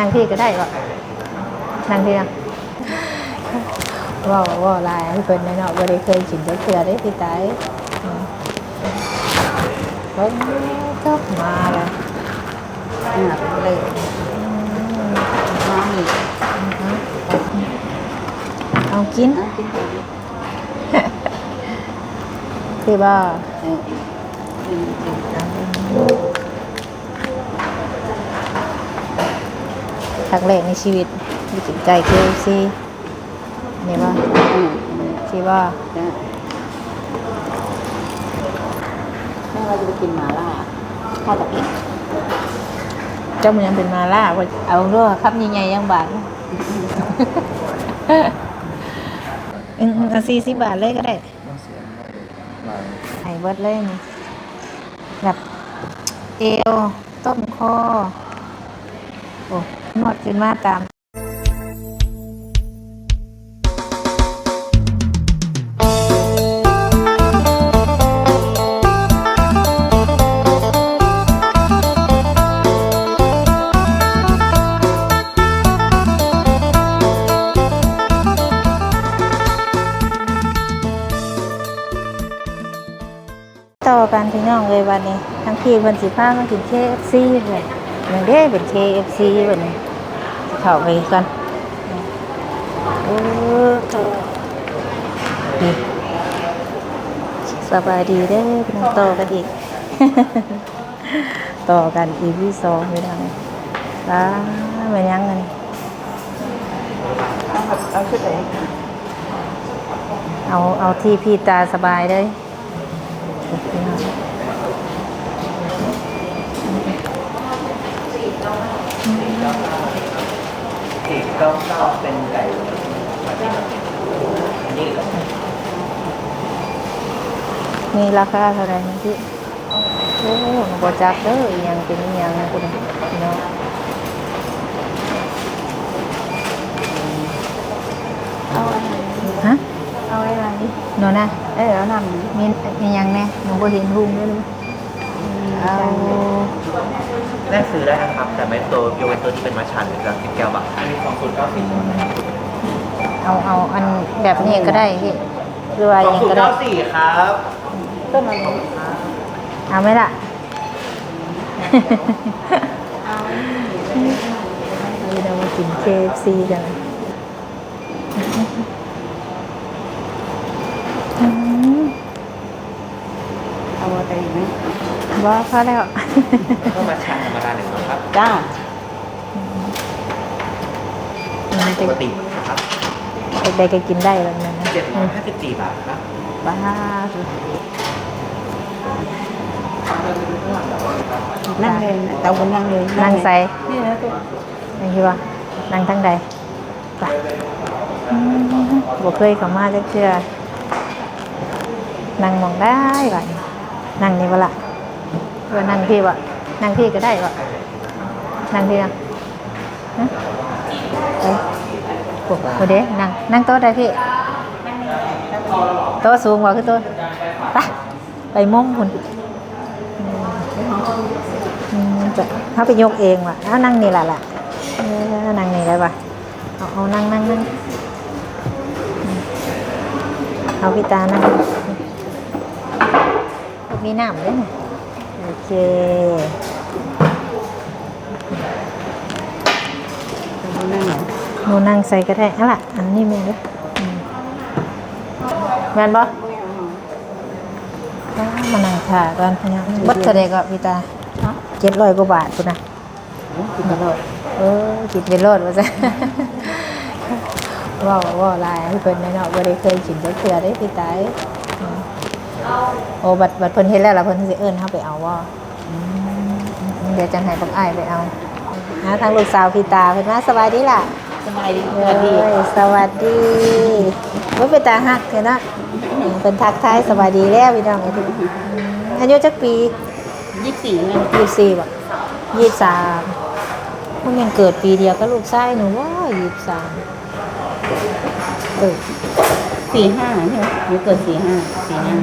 นั่งพี่ก็ได้บ่นั่งพี่นะว้าวว้าวลายให้เพิ่นเนาะบ่ได้เคยกินจักเทื่อได้พี่ตายอืมเพิ่นก็มาแล้วอืมเลยอืมน้องอีกเอากินนะกินไปดิคือบ่เออกินกิน ครั้งแรกในชีวิตมีกินไก่ KFC นี่บ่อืมคิดว่าจ้ะแม่ว่าจะไปกินหมาล่าข้าวกับอีกเจ้ามันยังเป็นมาล่าว่าเอาด้วยครับใหญ่ๆยังบาทอืมเอาสี่สิบบาทเลยก็ได้ไห้เบิดเลยนี่แบบเอวต้นคอโอ้ นวดขึ้นมาตามต่อกันพี่น้องเลยวันนี้ ทั้งพี่วันสิพามากิน KFC เลยอย่างเด้เป็น KFC บัดนี้ เข้าไปกันเออเออนี่สบายดีเด้อพี่น้องต่อกันอีก ต่อกัน EP สองพี่น้องตาเป็นยังไงเอาแบบเอาชุดไหนเอาเอาที่พี่ตาสบายเลย พี่น้องอีกก็ก็เป็นไก่อันนี้ก็มีราคาเท่าไหร่นะพี่โอ้บอจักเด้ออิหยังเป็นอิหยังคุณพี่น้องเอาอะไรฮะเอาอะไรโนนะเออเอาน้ำนี้มีมีหยังแน่หนูบ่เห็นหุงด้วยเลยเอา แรกซื้อได้นะครับ แต่ไม่ตัวยกเว้นตัวที่เป็นมัชชันหรือจะสิบแก้วบาทอันนี้สองศูนย์เก้าสี่เอาเอาอันแบบนี้ก็ได้พี่หรือว่าสอองยังศูนก็ย์ได้เก้าสี่ครับต้นอะไรเอาไหมล่ะเอาเรามากิน KFC กันอืมเอาอะไรอีกไหม ว่าพอแล้วก็มัชชันธรรมดาหนึ่งนะครับจ้าปกตินะครับเด็กๆก็กินได้แล้วนะเจ็ดร้อยห้าสิบสี่บาทครับบ้านั่งเลยเตาบนนั่งเลยนั่งใส่นี่นะตัวนั่งคิดว่านั่งทั้งใดไปอืมบ่เคยเข้ามาจักเทื่อนั่งมองได้บ่ะนั่งนี่บ่ล่ะ เพื่อนั่งพี่บ่นั่งพี่ก็ได้บ่นั่งพี่นะไปโอ้โหเด้นั่งนั่งโต๊ะได้พี่โต๊ะสูงกว่าคือโต๊ะไปไปมุมคุณเขาไปยกเองว่ะเอานั่งนี่แหละล่ะเออนั่งนี่ได้ปะเอาเอานั่งนั่งนั่งเอาพี่ตานั่งมีน้ำด้วยนะโอ เคเตาบนนั่งเหรอหนูนั่งใส่ก็ได้อะล่ะ อันนี้แม่เลยอืมแม่นบ่อ้าวมานั่งถ่าก่อนพี่น้องบัดเท่าใดก็พี่ตาฮะเจ็ดร้อยกว่าบาทคุณนะกินตลอดเออกินเป็นรสว่าซะว้าวว้าวลายให้เพิ่นเนาะบ่ได้เคยกินจักเทื่อได้พี่ตายอืม โอ้บัดบัดเพิ่นเฮ็ดแล้วล่ะเพิ่นสิเอิ้นเฮาไปเอาบ่อืมเดี๋ยวจังให้บักอ้ายไปเอาหาทางลูกสาวพี่ตาเพิ่นมาสบายดีล่ะสบายดีเอ้ยสวัสดีบ่เป็นตาฮักเด้อเนาะอืมเพิ่นทักทายสบายดีแล้วพี่น้องเอ้ยอืมอายุจักปียี่สิบสี่ไงยี่สิบสี่บ่ยี่สิบสามพวกยังเกิดปีเดียวก็ลูกชายหนูว่ายี่สิบสามเออสี่ห้าใช่ไหมหนูเกิดสี่ห้าสี่ห้า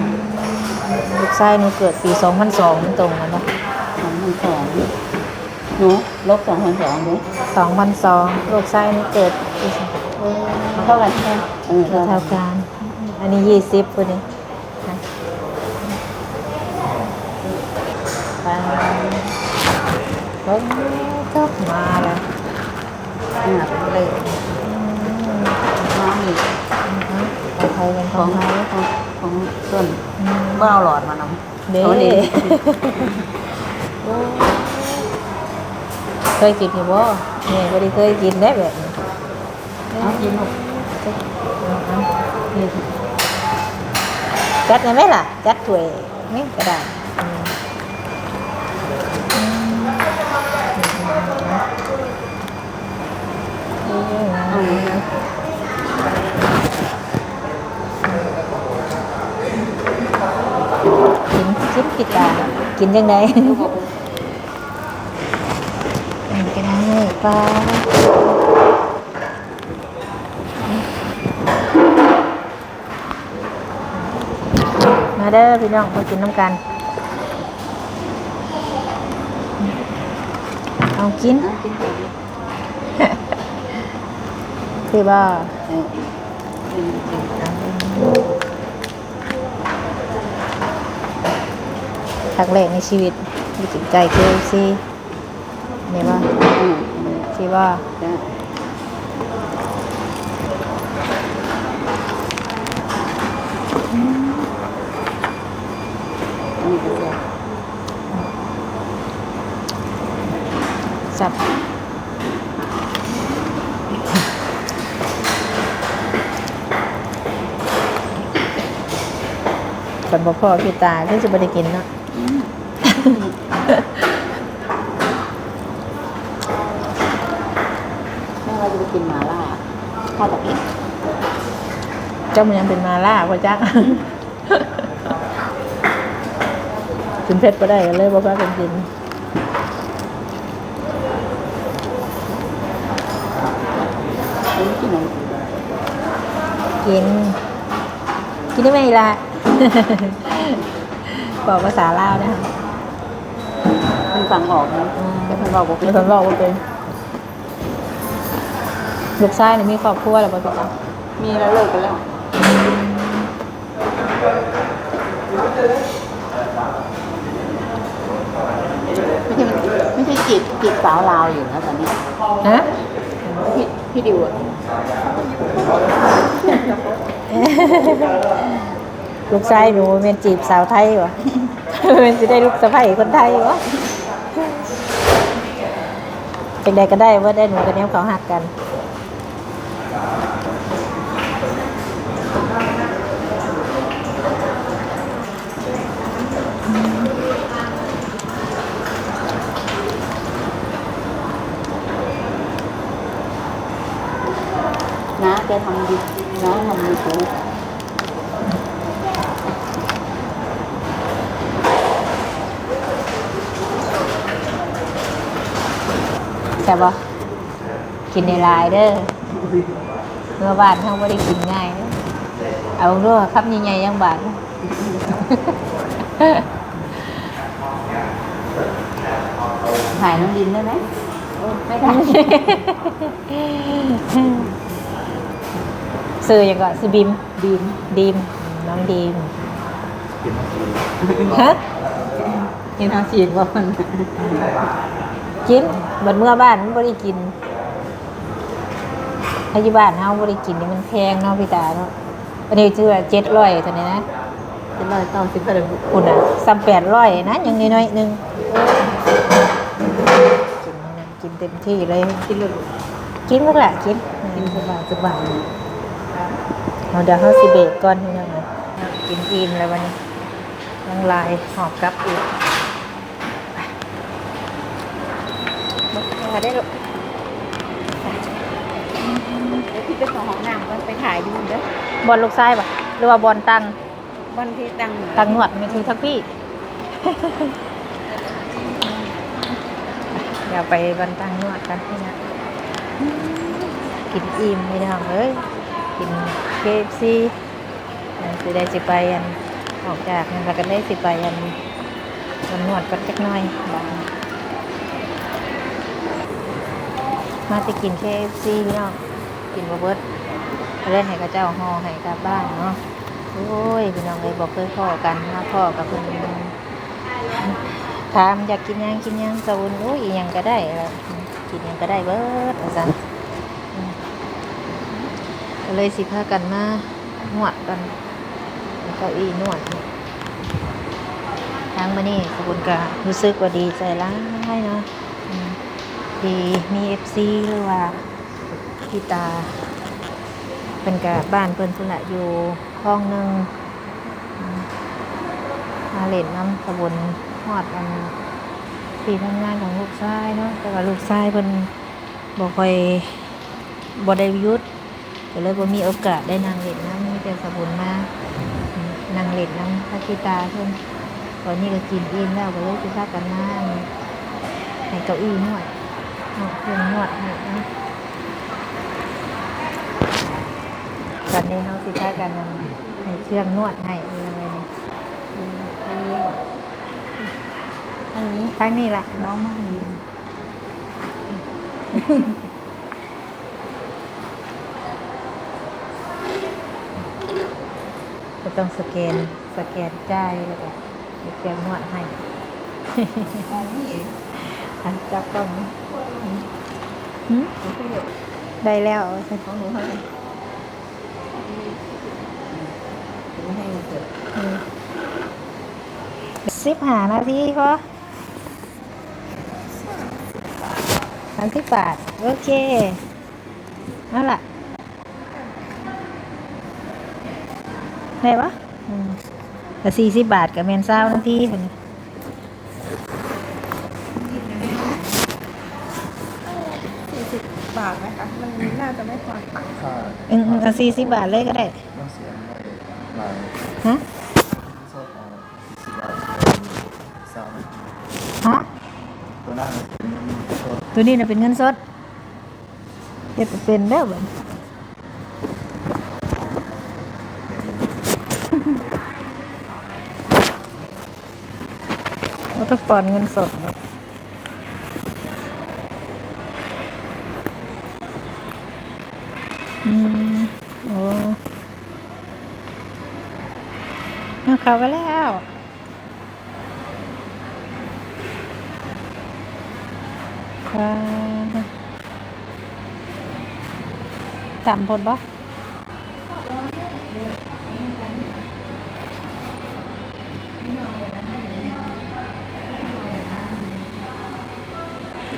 ลูกชายหนูเกิดปีสองพันสองมันตรงกันปะสองพันสองหนูลบสองพันสองดูสสองพันสองลูกชายนี่เกิดปีสองเออมันเท่ากันใช่ไหมเออเท่าเท่ากัน อันนี้ยี่สิบคนนี้นะไปเบิ้งจบมาแล้วอ่าเป็นเลยอืมน้องอีกของไทยเป็นขขอองงไทยของ ของต้นอืมเมื่อเอาหลอดมานำเด้อาดีเคยกินอยู่บ่เนี่ยก็ได้เคยกินได้แบบนี้เอากินหมดนี่จัดได้ไหมล่ะ จัดถ้วยนี่ก็ได้ กินยังไงอันก็ได้ปลามาเด้อพี่น้องมากินน้ำกัน เอากินเอากินหมดเลยคือว่า เออกินกิน ครั้งแรกในชีวิตมีจิตใจเคยซีนี่ว่าอืมอืมที่ว่าได้อันนี้ก็แซ่บสับคนบ่พอพี่ตาเพิ่งจะไม่ได้กินเนาะ แม่ว่าจะไปกินหมาล่า ข้าวตะเกียบเจ้ามันยังเป็นมาล่าพ่อจักกินเผ็ดก็ได้ก็เลยบ่พากันกินอันนี้กินอะไรกิน กินได้ไหมล่ะบอกภาษาลาวนะคะมันฟังออกนะแต่เพิ่นบอกว่าเป็มีนคนบอกว่าเป็น ลูกชายนี่มีครอบครัวแล้วป่ะพี่จ๊ะมีแล้วเลิกกันแล้วไม่ใช่ไม่ใช่จีบจีบสาวลาวอยู่นะตอนนี้ฮะพี่พี่ดิวอะลูกชายหนูเป็นจีบสาวไทยวะเป็นจะได้ลูกสะใภ้คนไทยวะเป็นใดก็ได้ว่าได้หนูกับเนี้ยเขาหักกัน นะแกทำดีนะทำยูทูบแต่บ่กินในลายเด้อเมื่อบานทั้งไม่ได้กินง่ายเอาด้วยครับใหญ่ๆยังบาดถ่ายน้องดินได้ไหมไม่ได้ ซื้อยังก่อนซื้อบิมดินดีมน้องดีมฮะกินทางฉีดว่ามันกินบัดเมื่อบ้านมันบ่ได้กินถ้าอยู่บ้านเฮาบ่ได้กินนี่มันแพงเนาะพี่ตาเนาะอันนี้ชื่อว่า700ตัวนี้นะจะลอยต่อสิบกระดูกคุณน่ะซ้ำ800นะยังน้อยๆหนึงกินนะกินเต็มที่เลย กินเลยกินพวกแหละกินกินสบายสบาย เอาเดี๋ยวเขาสิเบรกก่อนพี่น้องนะกินอิ่มแล้ววันนี้ยังลายหอบกลับอีกไปได้ลูกแล้วพี่ไปขอห้องน้ำก็ไปถ่ายดูเด้อบอลลูกไส้ปะหรือว่าบอลตังวันที่ตั้งตังหนวดไม่คือทักพี่เดี๋ยวไปบอลตังหนวดกันพี่นะกินอิ่มพี่น้องเอ้ย กินเคฟซีสิได้สิไปอันออกจากนั่นแล้วก็ได้สิไปอันบอลนวดกันจักหน่อยบางมาจะกิน KFC พี่น้องกินบะเบิดเล่นให้กับเจ้าห่อให้กลับบ้านเนาะโอ้ยพี่น้องเลยบอกเคยพ่อกันมาพ่อกับเพิ่อนถามอยากกินยังกินยังสะวุนโอ้ยยังก็ได้กินยังก็ได้เบิดว่าซั่นอืมก็ เลยสิพากันมานวดกันเก้าอี้นวดทางมานี่ขบุญก็รู้สึกว่าดีใจร้ายเนาะดีมีเอฟซีหรือว่าพี่ตาเป็นกับบ้านเพิ่นพุ่นละอยู่ห้องหนึ่งมาเล่นน้ำขบุญหอดอันที่ทำงานของลูกชายเนาะแต่ว่าลูกชายเพิ่นบ่ค่อยบ่ได้ยุด ก็เลยบ่มีโอกาสได้นั่งเล่นน้ำมีแต่สบุญมานั่งเล่นน้ำพระพี่ตาเพิ่นตอนนี้ก็กินอิ่มแล้วก็เลยคิดว่ากันหน้าให้เก้าอี้นวดนวดเครื่องนวดให้นะตอนนี้เขาสิพากันให้เครื่องนวดให้เลยอืมอันนี้อันนี้ครั้งนี้แหละน้องมาดีก ต้องสแกนสแกนจ่ายแล้วก็ให้เครื่องนวดให้อันจับกล้องนะหืมได้แล้วใช่ของหนูเท่าไหร่ไม่ให้เกิดสิบหานาทีก็สามสิบบาท โอเคนั่นแหละ ได้ปะอืมแต่สี่สิบบาทกับเมนเศร้านาทีคนนี้สี่สิบบาทนะคะ มันน่าจะไม่พอตังค์ค่าอืมเอาสี่สิบบาทเลยก็ได้ต้องเสียงไม่ลายฮะโซ่เอาสิบบาทสามฮะตัวหน้ามันเป็นโซ่ตัวนี้น่ะเป็นเงินสดเดี๋ยวไปเป็นเด้อบ่ ต้องปอนเงินสดเนอะอืมโอ้เอาเข้าไปแล้วว้าวต่ำพดบ่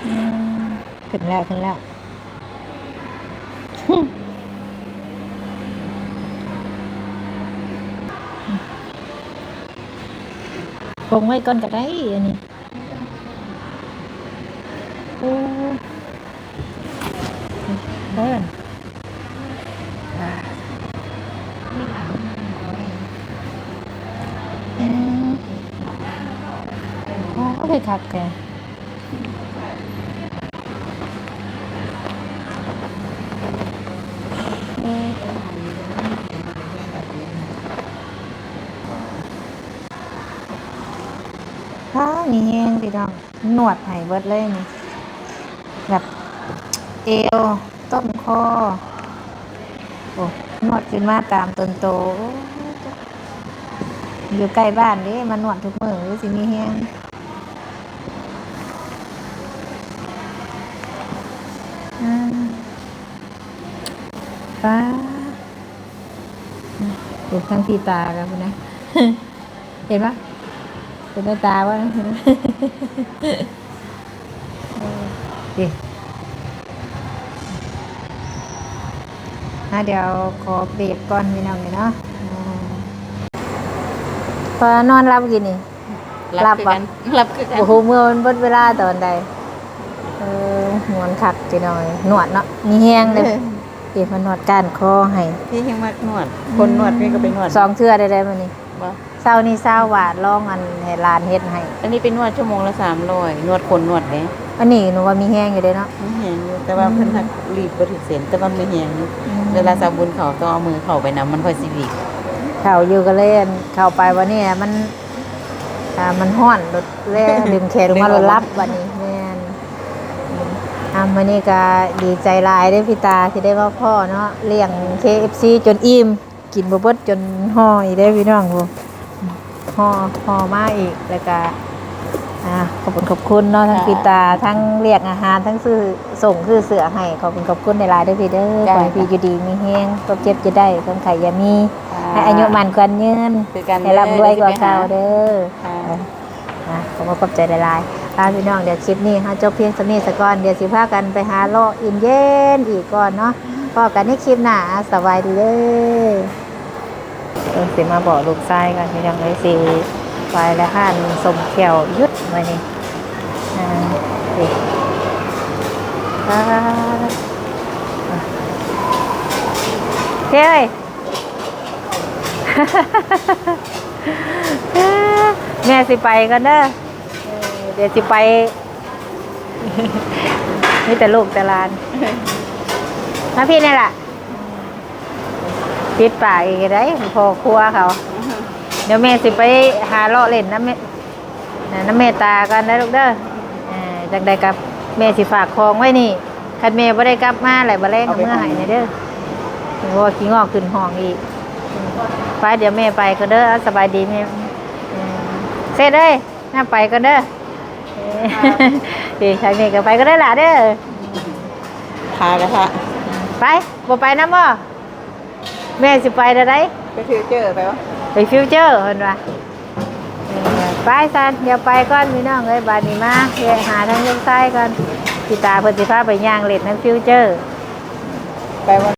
อืมขึ้น แล้วขึ้นแล้วคงไว้ก่อนก็ได้อันนี้โอ้เดินอ่าอืมโอ้ไปคักแก ข้านี่แห้งพี่น้องหนวดไห้เบิดเลยนี่แบบเอวต้นคอโอ้หนวดขึ้นมาตามต้นโต อยู่ใกล้บ้านเด้มาหนวดทุกมือสิมีแห้งป้าดูทั้งทีตากันนะ เห็นปะ เป็นหน้าตาว่าดิอะเดี๋ยวขอเบรกก่อนพี่น้องเลยเนาะอ่าพอนอนรับกินนี่รับคือปะกันรับคือกันโอ้โหเมื่อมันเบดเวลาตอนใดเออหมวนขักจีหน่อยหนวดเนาะมีแห้งเลยเดี๋ยวมันนวดก้านคอให้พี่ยังมากนวด คนนวดพี่ก็ไปนวดสองเทื่อได้ได้มานี่บ่เศ ร้านี่เศร้าหวาดล่องอันให้ลานเฮ็ดให้อันนี้เป็นนวดชั่วโมงละสามร้อยนวดคนนวดเลยอันนี้หนูว่ามีแห้งอยู่เด้เนาะ ไม่แหงอยู่แต่ว่าเพิ่นหักรีบบ่ถึงเส้นแต่ว่าไม่แหงอยู่อืม เวลาสาวบุญเขาต้องเอามือเข้าไปนํมันค่อยสิบีบเข้าอยู่ก็เล่นเข้าไปวันนี้มันอ่ามันห้อนรถเล่ดึงแขนลงมารถรับวันนี้แม่นอืมอะอ่ามื้อนี้ก็ดีใจหลายเด้อพี่ตาที่ได้มาพ่อเนาะเลี้ยง KFC จนอิ่มกินบ่เบิดจนห่ออีกเด้อพี่น้องพุ่น ห่อห่อมาอีกแล้วก็อ่าขอบคุณขอบคุณเนาะทั้งพี่ตาทั้งเรียกอาหารทั้งซื้อส่งซื้อเสือให้ขอบคุณขอบคุณในหลายๆเด้อพี่เด้อขอให้พี่อยู่ดีมีแฮงก็เจ็บจะได้คนไข้อย่ามีให้อายุมันกวนยืนคือกันให้ร่ำรวยกว่าเก่าเด้อค่ะ อะขอบคุณขอบใจหลายๆลาพี่น้องเดี๋ยวคลิปนี้ฮะจบเพียงสำนี้สะก่อนเดี๋ยวสิพากันไปหาเลาะอินเย็นอีกก่อนเนาะพอกันในคลิปหน้าสบายดีเด้อ เออสิมาบอกลูกชายกันพี่น้องเลยสิไปแล้วห้านสมเขียวยุดไว้นี่อ่าสิอ่าเฮ้ยแม่สิไปกันเด้อเออเดี๋ยวสิไป นี่แต่ลูกแต่ลานมาพี่นี่แหละ ปิดปากอีกได้พอครัวเขา เดี๋ยวแม่สิไปหาเลาะเล่นน้ำแม่น่ะน้ำเมตตากันได้ลูกเด้อเออจังใดกับแม่สิฝากของไว้นี่คันแม่บ่ได้กลับมาแหละบ่แรงกับเมื่อใหายในเด้อเพราะว่าขี้งอกขึ้นห้องอีกไปเดี๋ยวแม่ไปก็เด้อเอาสบายดีแม่เออเสร็จเลยน่าไปก็เด้อเออดีทางนี้ก็ไปก็ได้อล่ะเด้อทากระทะไปบ่ไปน้ำบ่ แม่สิไปได้ไดไปฟิวเจอร์ไปวะไปฟิวเจอร์เห็นว่าเออไปซันเดี๋ยวไปก่อนพี่น้องเอ้ยบานนี้มาเดี๋ยวหาทางยกซ้ายก่อนพี่ตาเพิ่นสิพาไปย่างเล่นในฟิวเจอร์ไปวัน